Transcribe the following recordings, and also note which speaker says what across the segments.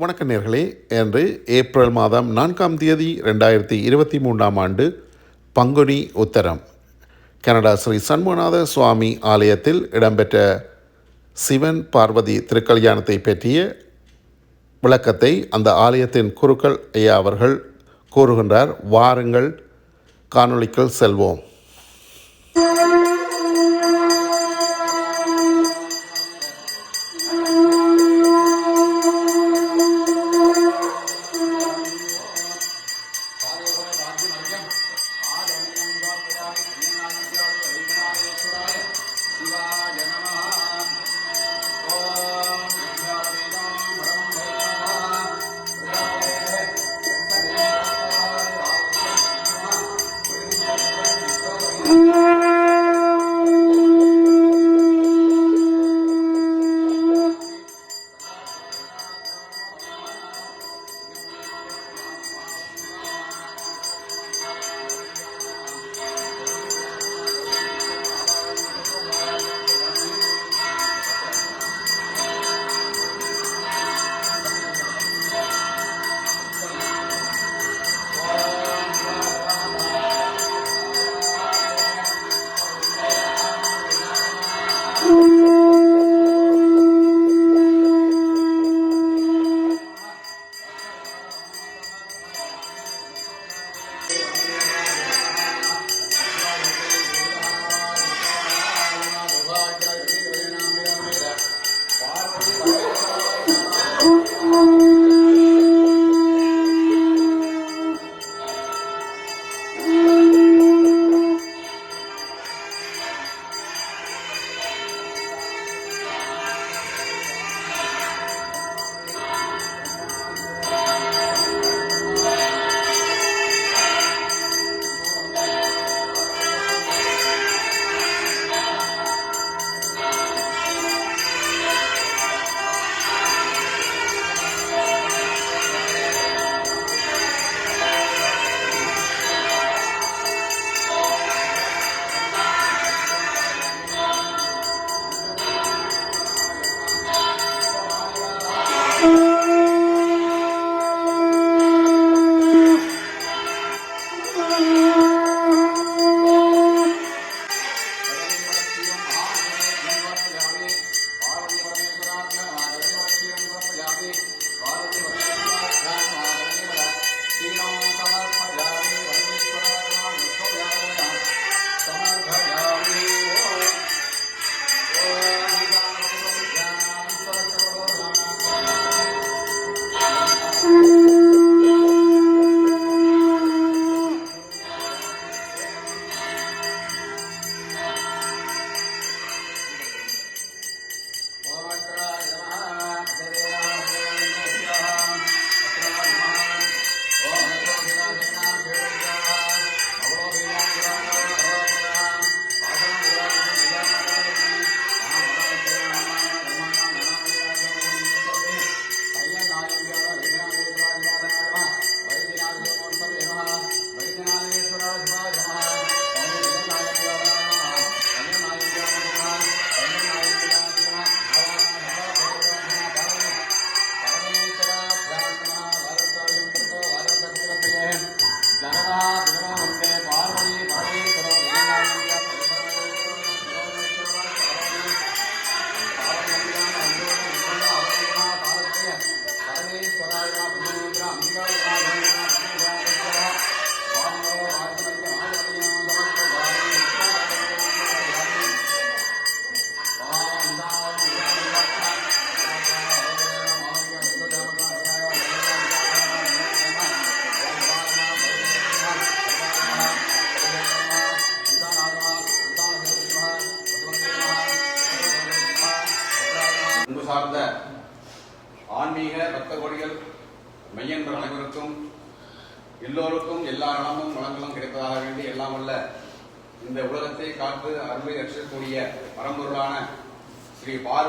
Speaker 1: வணக்க நேர்களே என்று ஏப்ரல் மாதம் நான்காம் தேதி ரெண்டாயிரத்தி இருபத்தி மூன்றாம் ஆண்டு பங்குனி உத்தரம். கனடா ஸ்ரீ சண்முகநாத சுவாமி ஆலயத்தில் இடம்பெற்ற சிவன் பார்வதி திருக்கல்யாணத்தை பற்றிய விளக்கத்தை அந்த ஆலயத்தின் குருக்கள் ஐயா அவர்கள் கூறுகின்றார். வாருங்கள் காணொளிக்குள் செல்வோம்.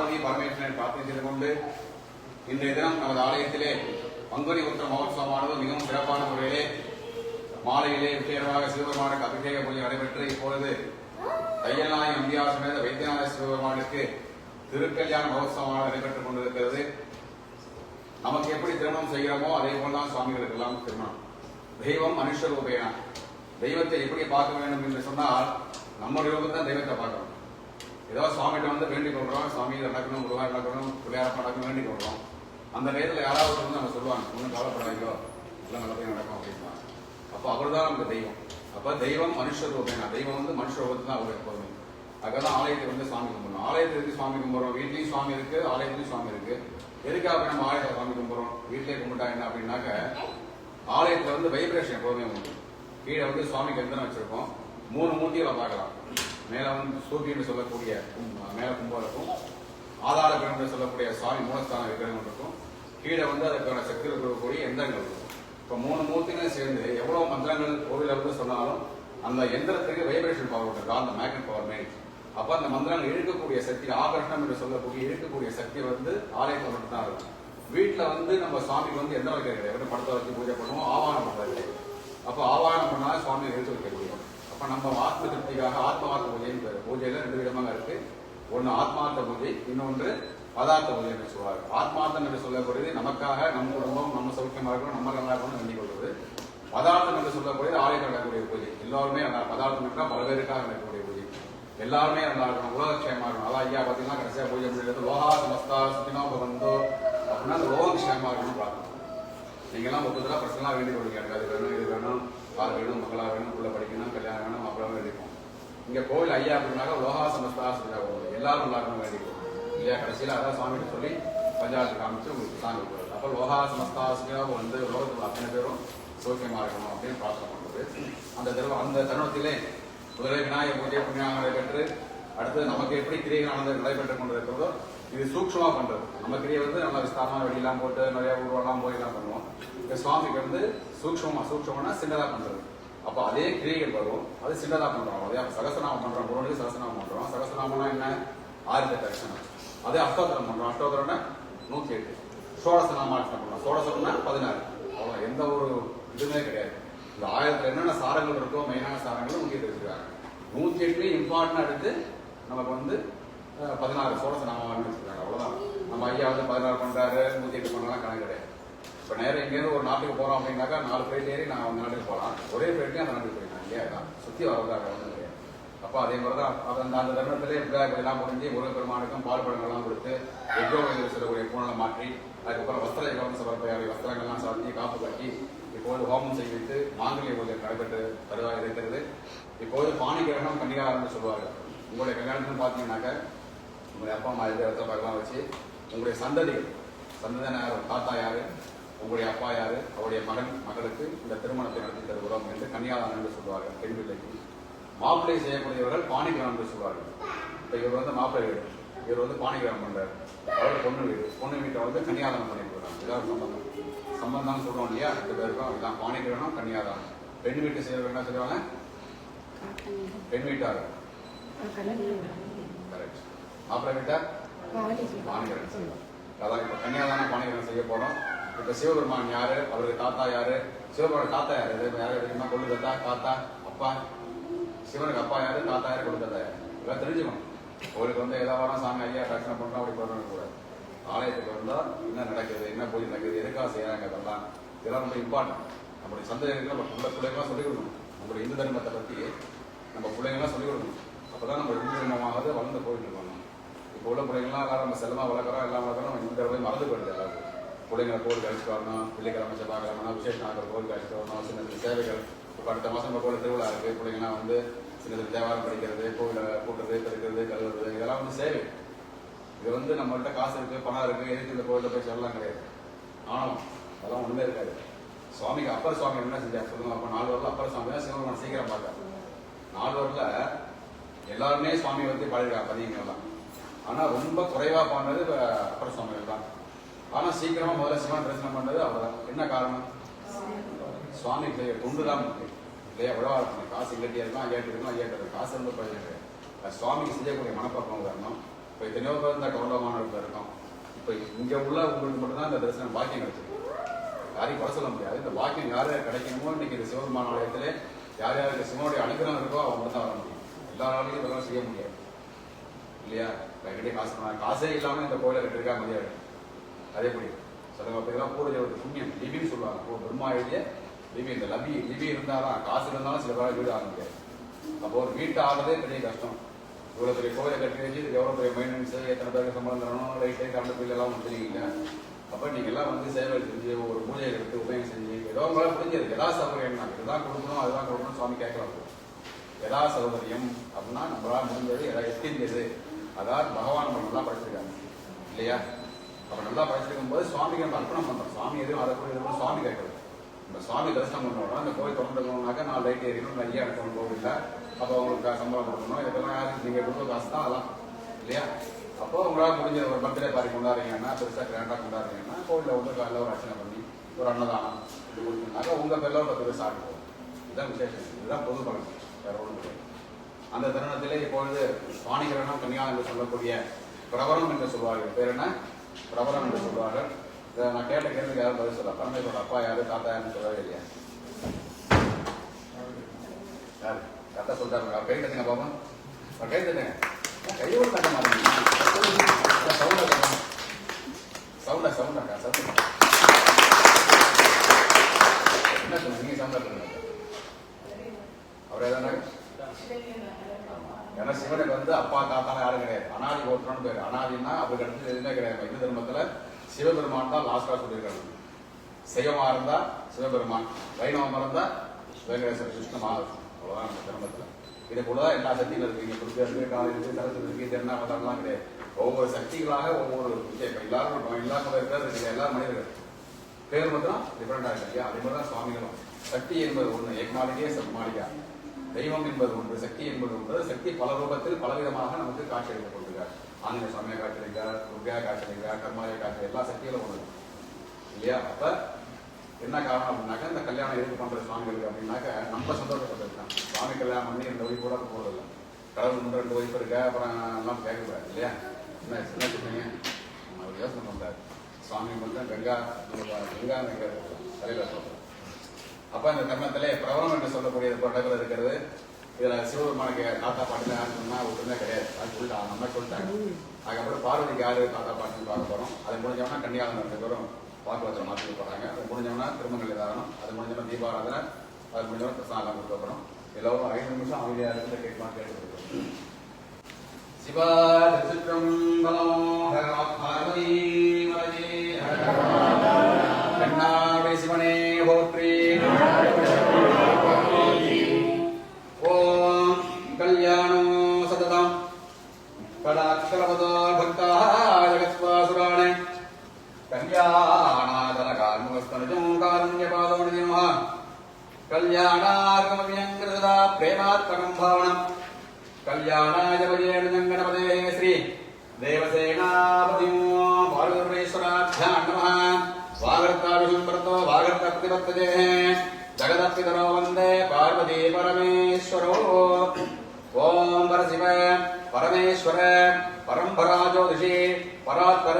Speaker 2: பார்வதி பரமேஸ்வரனை பிரார்த்தனை செய்து கொண்டு இன்றைய தினம் நமது ஆலயத்திலே பங்குனி உத்திர மகோத்சவமானது மிகவும் சிறப்பான முறையிலே மாலையிலே விசேஷமாக சிவபெருமானுக்கு அபிஷேக பூஜை நடைபெற்று இப்பொழுது தையநாய இந்தியா சமேத வைத்தியநாத சிவபெருமானுக்கு திருக்கல்யாண மகோத்சவமாக நடைபெற்றுக் கொண்டிருக்கிறது.
Speaker 1: நமக்கு எப்படி திருமணம் செய்கிறோமோ அதே போல்தான் சுவாமிகளுக்கு எல்லாம் திருமணம். தெய்வம் மனுஷ ரூபேனா தெய்வத்தை எப்படி பார்க்க வேண்டும் என்று சொன்னால் நம்முடைய ரூபத்தை தான் தெய்வத்தை பார்க்கணும். ஏதோ சுவாமிகிட்ட வந்து வேண்டிக் கொள்றோம் சுவாமி நடக்கணும் முருகா நடக்கணும் பிள்ளையார நடக்கணும் வேண்டிக் கொள்றோம். அந்த நேரத்தில் யாராவது வந்து நம்ம சொல்லுவாங்க ஒன்றும் கவலைப்படாதீங்களோ எல்லாம் நல்லபடியாக நடக்கும் அப்படின்னா. அப்போ அவர் தான் நமக்கு தெய்வம். அப்போ தெய்வம் மனுஷ ரூபேனா தெய்வம் வந்து மனுஷ ரூபத்தில் தான் அவர் எப்போதுமே. அதுதான் ஆலயத்துக்கு வந்து சாமி கும்பிடணும். ஆலயத்துக்கு சுவாமி கும்பிட்றோம்? வீட்லேயும் சுவாமி இருக்கு ஆலயத்துலேயும் சுவாமி இருக்கு. எதுக்காக நம்ம ஆலயத்தை சாமி கும்பிட்றோம்? வீட்டிலே கும்பிட்டா என்ன அப்படின்னாக்க ஆலயத்தில் வந்து வைப்ரேஷன் எப்போதுமே உண்டு. கீழே வந்து சுவாமி கந்தனம் வச்சிருக்கோம்? மூணு மூர்த்திகளை பார்க்கலாம். மேல வந்து சூரியன் சொல்லக்கூடிய கும்- மேல கும்பம் இருக்கும். ஆதார கிரகம் சொல்லக்கூடிய சாமி மூலஸ்தான விக்கிரகம் இருக்கும். கீழே வந்து அதுக்கான சக்தி இருக்கக்கூடிய எந்திரங்கள் இருக்கும். இப்போ மூணு மூர்த்திகளும் சேர்ந்து எவ்வளவு மந்திரங்கள் கோவில சொன்னாலும் அந்த எந்திரத்துக்கு வைப்ரேஷன் பவர் இருக்கு அந்த மேக்னட் பவர் மேல் அப்ப அந்த மந்திரங்கள் இழுக்கக்கூடிய சக்தி ஆகர்ஷணம் என்று சொல்லக்கூடிய இழுக்கக்கூடிய சக்தி வந்து ஆலயத்தில் மட்டும் தான் இருக்கும். வீட்டில் வந்து நம்ம சாமி வந்து எந்த வைக்கிறது கிடையாது படத்தை வச்சு பூஜை பண்ணுவோம் ஆவானம் பண்ணுறது அப்போ ஆவாரம் ஆவானம் பண்ணாலும் சுவாமியை எழுத்து வைக்கக்கூடிய அப்ப நம்ம ஆத்ம திருப்திக்காக ஆத்மார்த்த பூஜைன்னு பூஜையில் பூஜையில ரெண்டு விதமாக இருக்கு. ஒன்னு ஆத்மார்த்த பூஜை இன்னொன்று பதார்த்த பூஜை என்று சொல்வார் ஆத்மார்த்தம் என்று சொல்லக்கூடியது நமக்காக நம்ம குடும்பம் நம்ம சௌக்கியமாக இருக்கணும் நம்ம நல்லா இருக்கணும் வேண்டிக் கொள்வது. பதார்த்தம் என்று சொல்லக்கூடியது ஆலயம் நடக்கக்கூடிய பூஜை. எல்லாருமே பதார்த்தம் என்றால் பல பேருக்காக நடக்கக்கூடிய பூஜை. எல்லாருமே நல்லா இருக்கணும் உலகக்ஷேமா இருக்கணும். அதான் ஐயா பார்த்தீங்கன்னா கடைசியா பூஜை முடியாது லோகா சமஸ்தா சுத்தினோ பவந்தோ அப்படின்னா அந்த லோகக்ஷேமா இருக்கணும் பிரார்த்தனை. நீங்கெல்லாம் ஒருத்தராக பர்சனலாக வேண்டிக் கொள்ளுங்க. எனக்கு அது வேணும் இது வேணும் கார் வேணும் மக்களாக வேணும் உள்ள படிக்கணும் கல்யாணம் வேணும் அப்புறம் வேண்டிப்போம் இங்க கோவில் ஐயா அப்படின்னாக்கா லோகா சமஸ்தா சுத்தினா பவந்தோ எல்லாரும் நல்லா இருக்கணும் வேண்டிக்கணும் இல்லையா? கடைசியில் அதான் சாமிகிட்ட சொல்லி பஞ்சாயத்து காமிச்சு உங்களுக்கு சாமி கொடுக்குறது அப்போ லோகா சமஸ்தா சுத்தினா வந்து லோகத்தில் அத்தனை பேரும் சௌக்கியமா இருக்கணும் அப்படின்னு பிரார்த்தனை பண்ணுறது அந்த தருவ அந்த தருணத்திலே முதலே விநாயகர் பூஜை புண்ணியாக நடைபெற்று அடுத்து நமக்கு எப்படி கிரியைகளானது கொண்டு இருக்கிறதோ இது சூக்ஷமாக பண்ணுறது நம்ம கிரியை வந்து நல்லா விஸ்தாரமாக வெளியெல்லாம் போட்டு நிறைய ஊர்வலாம் போய் எல்லாம் பண்ணுவோம். இந்த சுவாமிக்கு வந்து சூக்ஷமாக சூக்ஷமா சின்னதாக பண்ணுறது அப்போ அதே கிரியைகள் வரும். அது சின்னதாக பண்ணுறோம் அதே சகசநாமம் பண்ணுறோம் முருகனுக்கு சகசநாமம் பண்ணுறோம் சகசநாமம்னா என்ன? ஆயிரத்தி தரிசனம். அதே அஷ்டோத்தரம் பண்ணுறோம் அஷ்டோத்தரம்னா நூற்றி எட்டு சோழச பண்ணுறோம் சோழசனம்னா பதினாறு. அவ்வளோ எந்த ஒரு இதுவுமே கிடையாது. இந்த ஆயிரத்தில் என்னென்ன சாரங்கள் இருக்கோ மெயினான சாரங்களும் முக்கிய தெரிஞ்சுக்கிறாங்க. நூற்றி எட்டுலேயும் இம்பார்ட்டன் எடுத்து நமக்கு வந்து பதினாறு சோழச வச்சுருக்காங்க அவ்வளோதான் நம்ம ஐயா வந்து பதினாறு பண்ணுறாரு நூற்றி எட்டு பண்ணலாம் கணக்கு கிடையாது. இப்போ நேரம் இங்கேருந்து ஒரு நாட்டுக்கு போகிறோம் அப்படின்னாக்கா நாலு ஃப்ளைட் ஏறி நான் அந்த நாட்டுக்கு போகலாம் ஒரே ஃபிளைட்லயும் அந்த நாட்டுக்கு போயிடலாம் இல்லையா? சுற்றி சுத்தி வரதாக ஒன்றும் கிடையாது அப்போ அதே மாதிரி தான் அது அந்த அந்த தருணத்திலே விழாக்கள் எல்லாம் முடிஞ்சு முருகப்பெருமானுக்கும் பால் படங்கள்லாம் கொடுத்து எக்ரோவில் சொல்லக்கூடிய பூனலை மாற்றி அதுக்கப்புறம் வஸ்திர யோகம் சமர்ப்பையாவை வஸ்திரங்கள்லாம் சாத்தி காப்பு கட்டி இப்போது ஹோமம் செய்வித்து மாங்கல்ய பூஜை நடைபெற்று வருவாய் இருக்கிறது. இப்போது பாணி கிரகணம் கன்னிகாரம்னு சொல்லுவார்கள் உங்களுடைய கல்யாணத்துன்னு பார்த்தீங்கன்னாக்க உங்களுடைய அப்பா அம்மா இருக்கிற இடத்துல பகவான் வச்சு உங்களுடைய சந்ததிகள் சந்ததியான யார்? தாத்தா யார்? உங்களுடைய அப்பா யாரு? அவருடைய மகன் மகளுக்கு இந்த திருமணத்தை நடத்தி தருகிறோம் என்று கன்னியாதானம் என்று சொல்வார்கள். பெண் பிள்ளைக்கு மாப்பிள்ளை செய்யக்கூடியவர்கள் பாணிகிராம் என்று சொல்வார்கள். இப்போ இவர் வந்து மாப்பிள்ளை வீடு. இவர் வந்து பாணிகிராம் பண்றாரு. அவர் பொண்ணு வீடு. பொண்ணு வீட்டை வந்து கன்னியாதானம் பண்ணி கொடுக்குறாங்க இதான் சம்பந்தம். சம்பந்தம் சொல்றோம் இல்லையா? ரெண்டு பேருக்கும் இதான் பாணிகிரானம் கன்னியாதானம். பெண் வீட்டு செய்யறவங்க என்ன சொல்லுவாங்க பெண் வீட்டார் கரெக்ட் மாப்பிள்ளை வீட்டார் பாணிகரன் அதான் இப்போ கன்னியாதானம் பாணிகரன் செய்ய போறோம். இப்போ சிவபெருமான் யாரு? அவருக்கு தாத்தா யாரு? சிவபெருமான் தாத்தா யாரு? இது யாரு தெரியுமா? கொள்ளு தாத்தா தாத்தா அப்பா. சிவனுக்கு அப்பா யாரு? தாத்தா யாரு? கொள்ளு தாத்தா யாரு? இதெல்லாம் தெரிஞ்சுக்கணும். அவருக்கு வந்து ஏதாவது வரோம் சாமி ஐயா தரிசனை பண்ணோம் அப்படி பண்ணணும் கூட. ஆலயத்துக்கு வந்தா என்ன நடக்குது? என்ன போய் நடக்குது? எதுக்காக செய்யறாங்க அதெல்லாம் இதெல்லாம் ரொம்ப இம்பார்ட்டன்ட் நம்முடைய சந்தேகங்கள் நம்ம பிள்ளை பிள்ளைங்களாம் சொல்லிக் கொடுக்கணும். நம்மளுடைய இந்து தர்மத்தை பத்தி நம்ம பிள்ளைங்களாம் சொல்லிக் கொடுக்கணும். அப்பதான் நம்ம இந்து தர்மமாவது வளர்ந்து போயிட்டு இருக்கணும். இப்போ உள்ள பிள்ளைங்களாம் நம்ம செல்லமா வளர்க்குறோம் எல்லாம் வளர்க்குறோம் நம்ம இந்த தடவை மறந்து போயிடுது எல்லாருக்கும். பிள்ளைங்களை கோவில் அழைச்சிட்டு வரணும் வெள்ளிக்கிழமை செவ்வாய்க்கிழமை விசேஷம் ஆகிற கோவில் அழைச்சிட்டு வரணும் சின்ன சின்ன சேவைகள். இப்போ அடுத்த மாதம் நம்ம கோவில் திருவிழா இருக்குது பிள்ளைங்களாம் வந்து சின்ன சின்ன தேவாரம் படிக்கிறது கோவிலை கூட்டுறது பெருக்கிறது கழுவுறது இதெல்லாம் வந்து சேவை. இது வந்து நம்மகிட்ட காசு இருக்குது பணம் இருக்குது எதுக்கு இந்த கோவிலில் போய் சொல்லலாம் கிடையாது. ஆனால் அதெல்லாம் ஒன்றுமே இருக்காது. சுவாமிக்கு அப்பர் சுவாமி என்ன செஞ்சார் சொல்லுங்க அப்போ நாலு வரல அப்பர் சுவாமி தான் சிவபெருமான் சீக்கிரம் பார்த்தார். நாலு வரல எல்லாருமே சுவாமி வந்து பாடிருக்காங்க பதியங்கள்லாம். ஆனால் ரொம்ப குறைவாக பாடினது இப்ப அப்பர் சுவாமிகள் தான். ஆனா சீக்கிரமா முதல்ல சிவன் தரிசனம் பண்ணது அவ்வளவுதான். என்ன காரணம்? சுவாமி தொண்டு தான் இல்லையா உழவா இருக்கணும் காசு இல்லாட்டி இருக்கும் ஐயாட்டு இருக்கும் ஐயாட்டு காசு வந்து பிரயோஜனம் சுவாமிக்கு செய்யக்கூடிய மனப்பக்கம் வரணும் இப்போ எத்தனையோ பேர் இந்த கௌரவமானவர்கள் இருக்கும். இப்போ இங்க உள்ள உங்களுக்கு மட்டும்தான் இந்த தரிசனம் பாக்கியம் கிடைச்சிருக்கு யாரையும் குறை சொல்ல முடியாது. இந்த பாக்கியம் யார் யார் கிடைக்கணுமோ இன்னைக்கு இந்த சிவபெருமான ஆலயத்திலே யார் யாருக்கு சிவனுடைய அனுகிரகம் இருக்கோ அவங்க மட்டும் தான் வர முடியும். எல்லாராலையும் இதெல்லாம் செய்ய முடியாது. இல்லையா? என்கிட்ட காசு பண்ணாங்க. காசே இல்லாம இந்த கோயிலை கட்டிருக்கா முடியாது. அதே மாதிரி சில பேர்லாம் கூட செய்வது புண்ணியம். லிபின்னு சொல்லுவாங்க. இப்போ பிரம்மா எழுதிய லிபி இந்த லபி லிபி இருந்தால் தான் காசு இருந்தாலும் சில பேரால் வீடு ஆக முடியாது. அப்போ ஒரு வீட்டை ஆடுறதே பெரிய கஷ்டம். இவ்வளோ பெரிய கோயிலை கட்டி வச்சு இதுக்கு எவ்வளோ பெரிய மெயின்டெனன்ஸ் எத்தனை பேருக்கு சம்பளம் தரணும் லைட்டு கரண்ட் பில் எல்லாம் தெரியுங்க அப்போ நீங்கள் எல்லாம் வந்து சேவை செஞ்சு ஒரு பூஜை எடுத்து உபயம் செஞ்சு ஏதோ உங்களால் புரிஞ்சது எதா சௌகரியம் தான் இதுதான் கொடுக்கணும் அதுதான் கொடுக்கணும் சுவாமி கேட்கலாம் எதா சௌகரியம் அப்படின்னா நம்மளால் முடிஞ்சது எதாவது எத்திஞ்சது. அதாவது பகவான் மட்டும் தான் படிச்சிருக்காங்க. இல்லையா? அப்ப நல்லா படிச்சிருக்கும் போது சுவாமிக்கு நம்ம அர்ப்பணம் பண்றோம். சுவாமி எதுவும் அதை கூட எதுவும் சுவாமி கேட்கறது. நம்ம சுவாமி தரிசனம் பண்ணுவோம் அந்த கோயில் திறந்துக்கணும்னாக்கா நான் லைட் எரியணும் நிறைய எடுக்கணும் கோவிலில் அப்போ அவங்களுக்கு சம்பளம் கொடுக்கணும். இதெல்லாம் யாருக்கு நீங்க கொடுத்த காசு தான் அதெல்லாம். இல்லையா? அப்போ உங்களால் முடிஞ்ச ஒரு பர்த்டே பாரி கொண்டாடுறீங்கன்னா பெருசாக கிராண்டாக கொண்டாடுறீங்கன்னா கோவிலில் வந்து காலையில் ஒரு அர்ச்சனை பண்ணி ஒரு அன்னதானம் இது கொடுத்தீங்கன்னாக்கா உங்க பேர்ல ஒரு பத்து பேர் சாப்பிட்டு போகும். இதுதான் விசேஷம். இதுதான் பொது பழக்கம் வேற ஒன்றும் கிடையாது அந்த தருணத்திலே இப்பொழுது சுவாணிகரணம் கன்னியா என்று சொல்லக்கூடிய பிரபரம் என்று சொல்வார்கள். பேர் என்ன? பிரபலம் என்று சொல்லுவாங்க. இதை நான் கேட்ட கேள்விக்கு யாரும் பதில் சொல்ல பரமேஸ்வரோட அப்பா யாரு? தாத்தா யாருன்னு சொல்லவே இல்லையா. யாரு? தாத்தா சொல்லிட்டாரு அவர் கை தட்டுங்க பாப்பா அவர் கை தட்டுங்க கையோடு தட்ட மாட்டேங்க சவுண்டா சவுண்டா சவுண்டா சவுண்டா என்ன சொல்லுங்க நீங்க சவுண்டா சொல்லுங்க அவர் எதனா ஏன்னா சிவனுக்கு வந்து அப்பா தாத்தா யாரும் கிடையாது அனாதி கோத்திரம்னு பேர் அனாதின்னா அதுக்கு அடுத்து எதுவுமே கிடையாது இந்து தர்மத்துல சிவபெருமான் தான் லாஸ்டா சொல்லியிருக்காங்க சிவமா இருந்தா சிவபெருமான் வைணவமா இருந்தா வெங்கடேஸ்வர கிருஷ்ண மகாவிஷ்ணு அவ்வளவுதான் நம்ம தர்மத்துல இதை கூட தான் எல்லா சக்தியும் இருக்கீங்க இங்க இருக்கு காளி இருக்கு சரஸ்வதி இருக்கு தென்னாவதாரம்லாம் கிடையாது. ஒவ்வொரு சக்திகளாக ஒவ்வொரு விஷயம் இப்ப எல்லாரும் இருக்கோம் இருக்கிறது இல்லை எல்லா மனிதர்கள். பேர் மட்டும் டிஃபரெண்டா இருக்கு. இல்லையா அதே மாதிரி தான் சுவாமிகளும். சக்தி என்பது ஒண்ணு ஏக்மாலிகே சம்மாளிகா தெய்வம் என்பது ஒன்று சக்தி என்பது ஒன்று. சக்தி பல ரூபத்தில் பலவிதமாக நமக்கு காட்சி அளித்துக் கொண்டிருக்கார் ஆன்மீக சமய காட்சி அளிக்கிறார் துர்கா காட்சி அளிக்கிறார் கர்மாய காட்சி எல்லா சக்திகளும் ஒன்று இல்லையா அப்ப என்ன காரணம் அப்படின்னாக்க இந்த கல்யாணம் எதுக்கு பண்ற சுவாமிகளுக்கு அப்படின்னாக்க நம்ம சந்தோஷப்பட்டிருக்கான் சுவாமி கல்யாணம் பண்ணி இந்த ஒய்ஃப் கூட இல்லை கடவுள் முன் ரெண்டு ஒய்ஃப் இருக்க அப்புறம் எல்லாம் கேட்கக்கூடாது இல்லையா என்ன சின்ன சொல்றீங்க அவர் யோசனை பண்றாரு சுவாமி மட்டும் கங்கா கங்கா தலைவர் சொல்றேன் அப்ப இந்த தர்மத்திலே பிரபலம் என்று சொல்லக்கூடிய படங்கள் இருக்கிறது இதுல சிவபெருமானுக்கு தாத்தா பாட்டுல யாரு சொன்னா ஒன்றுமே கிடையாது. அது சொல்லிட்டாங்க. நம்ம சொல்லிட்டாங்க. அதுக்கப்புறம் பார்வதிக்கு யாரு தாத்தா பாட்டுன்னு பார்க்க போறோம். அது முடிஞ்சவனா கன்னியாகுமரி ரெண்டு பேரும் வாக்குவத்தில் மாற்றி போறாங்க. அது முடிஞ்சவனா திருமங்கல் தாரணம் அது முடிஞ்சவனா தீபாராதனை அது முடிஞ்சவனா பிரசாதம் கொடுக்க எல்லோரும் ஐந்து நிமிஷம் அமைதியா இருந்து கேட்கலாம் கேட்டு சிவா திருச்சிற்றம்பலம் பார்வதி மலையே கண்ணாடி சிவனே போற்றி. கல்யாணாகமவியங்கிருதா பிரேமாத்மகம் பாவனம். கல்யாணாய பஜேனங்கணபதே ஸ்ரீ தேவசேனாபதி பாரதேஸ்வராத்யான் நம. வாகர்த்தாபிஷம் பரதோ வாகர்த்த பிரதிபத்ததே ஜகதப்பிதரோ வந்தே பார்வதி பரமேஸ்வரோ. ஓம் பரசிவ பரமேஸ்வர பரம்பராஜோதிஷி பராத்பர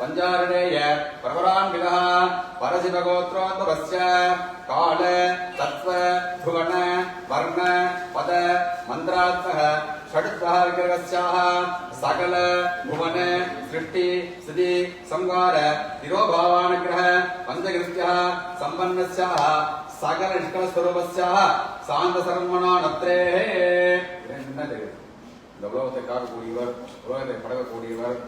Speaker 1: பஞ்சாரணேய பரபராம்பிகா பரசிவகோத்ரோத்பவஸ்ய கால மந்திராத்மக षड्वः विग्रहस्याः सकल भुवन सृष्टि स्थिति संहार तिरोभावानुग्रह पञ्चकृत्यः सम्पन्नस्याः सकल निष्कलस्वरूपस्याः சாந்தசர்மனா நத்ரேஹே என்ன தெரியுது இந்த உலகத்தை காக்கக்கூடியவர் உலகத்தை படகக்கூடியவர்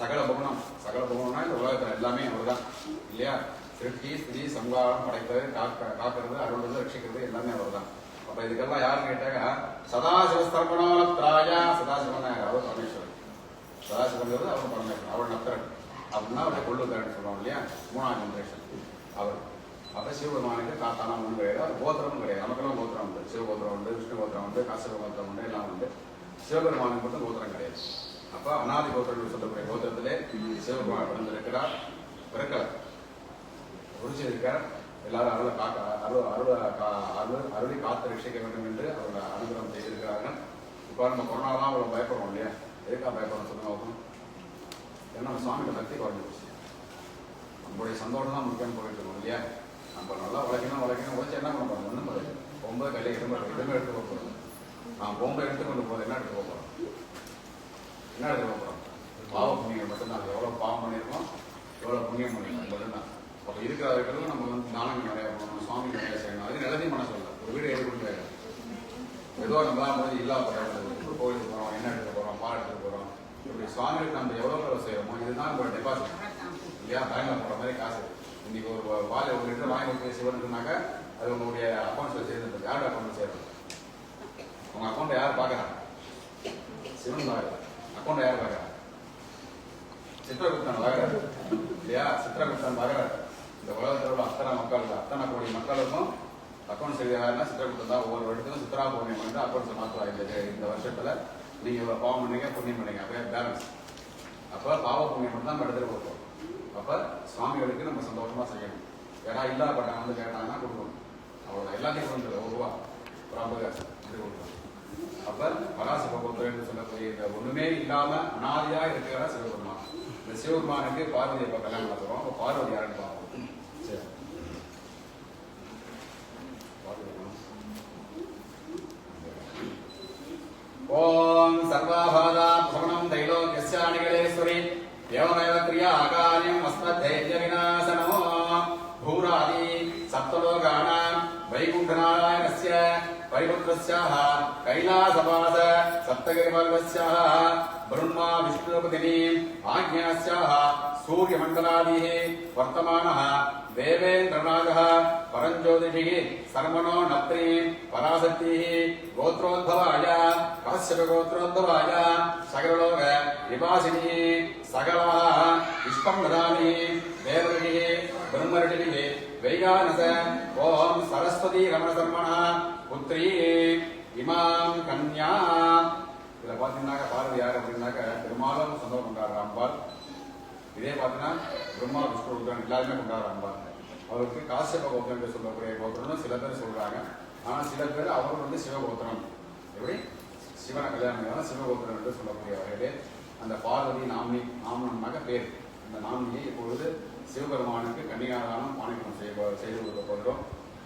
Speaker 1: சகல புவனம் சகல புவனம்னா இந்த உலகத்துல எல்லாமே அவர்தான் இல்லையா சிருஷ்டி ஸ்திதி சங்காரம் படைப்பது காக்க காக்கிறது அருள்வது ரட்சிக்கிறது எல்லாமே அவர்தான் அப்ப இதுக்கெல்லாம் யாருன்னு கேட்டாக்கா கேட்டாங்க சதாசிவஸ்தர்ப்பணோத்ராயா சதாசிவனாக அவர் பரமேஸ்வரன் சதாசிவங்கிறது அவர் பரமேஸ்வரன் அவர் நத்தரன் அப்படின்னா அவரை கொள்ளுக்காரன் சொல்லுவோம் இல்லையா மூணாம் ஜென்ரேஷன் அவர் அப்ப சிவபெருமானுக்கு தாத்தானா ஒன்றும் கிடையாது அவர் கோத்திரமும் கிடையாது நமக்கெல்லாம் கோத்திரம் உண்டு சிவகோத்திரம் உண்டு விஷ்ணு கோத்திரம் உண்டு காசிவ கோத்திரம் உண்டு எல்லாம் உண்டு சிவபெருமானுக்கு மட்டும் கோத்திரம் கிடையாது அப்ப அனாதி கோத்திரம் சொல்லக்கூடிய கோத்திரத்திலே சிவபெருமான் பிறந்திருக்கிறார் பிறக்கிறார் குறிச்சு எல்லாரும் அருளை காக்க அருள் அருளை கா- அருள் அருளை காத்து ரட்சிக்க வேண்டும் என்று அவர்கள் அனுகிரகம் செய்திருக்கிறார்கள். இப்போ நம்ம கொரோனாலாம் அவ்வளோ பயப்படுறோம் இல்லையா? எதுக்காக பயப்படுறோம் சொல்லுங்க பார்ப்போம். ஏன்னா நம்ம சுவாமிகிட்ட பக்தி குறைஞ்சி போச்சு நம்மளுடைய சந்தோஷம் தான் முக்கியம் போயிட்டு இருக்கோம் இல்லையா? நம்ம நல்லா உழைக்கணும் உழைக்கணும் உழைச்சி என்ன பண்ண போறோம்? ஒன்றும் பதில் போகும்போது கையில் இடமே எதுவுமே எடுத்து போக போகிறோம் நான் பொம்பை எடுத்து கொண்டு போகிறது என்ன எடுத்து போக போகிறோம் என்ன எடுத்து போக போகிறோம் பாவ புண்ணியம் மட்டும்தான். எவ்வளோ பாவம் பண்ணியிருக்கோம் எவ்வளோ புண்ணியம் பண்ணியிருக்கோம். மட்டும்தான். தான் இருக்கிற இருக்கிறவர்களும் நம்ம வந்து தானங்கள் நிறையா பண்ணணும் சுவாமி நிறையா செய்யணும். அது நிலத்தையும் பண்ண சொல்லல. ஒரு வீடு ஏழு கொண்டு போயிடலாம். ஏதோ நம்ம முடிஞ்சு இல்லாத ஒரு கோயிலுக்கு போகிறோம் என்ன எடுக்க போகிறோம் பால் எடுக்க போகிறோம் இப்படி சுவாமிகளுக்கு நம்ம எவ்வளோ எவ்வளோ செய்கிறோமோ இதுதான் நம்ம டெபாசிட் இல்லையா? பேங்க்ல போடுற மாதிரி காசு. இன்னைக்கு ஒரு பால் ஒரு லிட்டர் வாங்கி போய் சிவனுக்குனாக்கா அது உங்களுடைய அக்கௌண்ட்ஸில் சேர்ந்துருக்கு யாரோட அக்கௌண்ட் சேரும் உங்கள் அக்கௌண்ட்டை யார் பார்க்குறாங்க சிவன் பார்க்குறாங்க அக்கௌண்ட்டை யார் பார்க்குறாங்க சித்திரகுப்தன் பார்க்குறாரு. இல்லையா? சித்திரகுப்தன் பார்க்குறாரு. இந்த உலகத்தில் உள்ள அத்தனை மக்கள் அத்தனை கோடி மக்களுக்கும் அக்கௌண்ட் செய்தாருன்னா சித்திரகுப்தன் தான். ஒவ்வொரு வருடத்துக்கும் சித்ரா பௌர்ணமி வந்து அக்கௌண்ட்ஸ் மாற்றுவா இந்த இந்த வருஷத்தில் நீங்கள் பாவம் பண்ணீங்க புண்ணியம் பண்ணீங்க. அப்படியே பேலன்ஸ் அப்போ பாவ புண்ணியம் மட்டும் தான் நம்ம எடுத்துகிட்டு போகிறோம் அப்போ சுவாமிகளுக்கு நம்ம சந்தோஷமாக செய்யணும். ஏன்னா இல்லாதப்பட்டவங்க வந்து கேட்டாங்கன்னா கொடுக்கணும். அவ்வளோ எல்லாத்தையும் கொடுக்குறது ஒரு ரூபா ஒரு ஐம்பது காசு இப்படி கொடுக்கணும். அப்போ பராசர என்று சொல்லக்கூடிய இந்த ஒன்றுமே இல்லாமல் அனாதியாக இருக்கிற சிவபெருமான். இந்த சிவபெருமானுக்கு பார்வதியை இப்போ கல்யாணம் நடத்துகிறோம் பார்வதி யாருன்னு ఓం సర్వాభాదాభవనం త్రైలోక్యశాణిగళేశ్వరి దేవమేవ క్రియాకార్యం అస్మద్ధైర్య వినాశనమో. భూరాది సప్తలోకానాం వైకుంఠనారాయణస్య పరిపుత్రస్యాః కైలాసపాద సప్తగిరిపర్వస్యాః బ్రహ్మా విష్ణుపతిని ఆజ్ఞాస్యాః సూర్యమండలాదిः వర్తమానः देवेन्द्रनागः परञ्ज्योतिषिः सर्वणो नत्री पराशक्तिः गोत्रोद्भवाय काश्यपगोत्रोद्भवाय सकललोक विभासिनिः सकलाः विश्वं ददामि देवऋषिः ब्रह्मऋषिः वैगानस ॐ सरस्वती रमणशर्मणः पुत्री इमां कन्या இதில் பார்த்தீங்கன்னாக்க பார்வதி யார் அப்படின்னாக்க பெரும்பாலும் சொந்தம் கொண்டாடுற அம்பாள் இதே பார்த்தீங்கன்னா பிரம்மா விஷ்ணு ருத்ரன் எல்லாருமே கொண்டாடுற அம்பாள் அவருக்கு காசியப்ப கோத்திரம் என்று சொல்லக்கூடிய கோத்திரம்னு சில பேர் சொல்கிறாங்க ஆனால் சில பேர் அவர் வந்து சிவகோத்திரம். எப்படி? சிவனை கல்யாணம் தான் சிவகோத்திரம் என்று சொல்லக்கூடிய வகையிலே அந்த பார்வதி நாமினி நாமனமாக பேர். அந்த நாமினியை இப்பொழுது சிவபெருமானுக்கு கன்னிகாதானம் பாணிக்கம் செய்ய செய்து கொடுக்க போகிறோம்.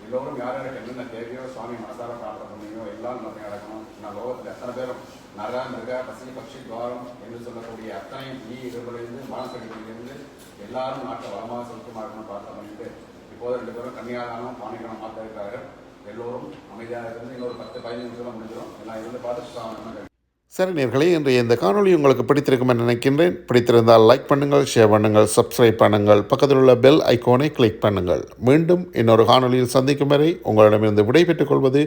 Speaker 1: எல்லோரும் யார் யாருக்கு என்னென்ன தேவையோ சுவாமி மனசார பிரார்த்தனை பண்ணியோ எல்லாம் நல்லது நடக்கணும். நான் லோகத்தில் எத்தனை பேரும் நர மிருக பசி பட்சி துவாரம் என்று சொல்லக்கூடிய அத்தனை நீ இருபதிலிருந்து மனசடிப்பிலிருந்து எல்லாரும் நாட்டை வளமாக சுத்தமாக இருக்கணும் பிரார்த்தனை பண்ணிட்டு இப்போது ரெண்டு பேரும் கன்னியாதானம் பாணிக்கணும் மாற்ற இருக்கிறார்கள் எல்லோரும் அமைதியாக இருந்து இன்னொரு பத்து பதினஞ்சு நிமிஷம் முடிஞ்சிடும். எல்லாம் இருந்து பார்த்து சுவாமி
Speaker 3: சரி நேர்களே இன்றைய இந்த காணொலி உங்களுக்கு பிடித்திருக்கும் என நினைக்கின்றேன். பிடித்திருந்தால் லைக் பண்ணுங்கள் ஷேர் பண்ணுங்கள் சப்ஸ்கிரைப் பண்ணுங்கள். பக்கத்தில் உள்ள பெல் ஐக்கோனை கிளிக் பண்ணுங்கள். மீண்டும் இன்னொரு காணொலியில் சந்திக்கும் வரை உங்களிடமிருந்து விடைபெற்றுக் கொள்வது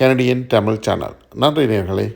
Speaker 3: கனடியன் தமிழ் சேனல் நன்றி நேர்களே.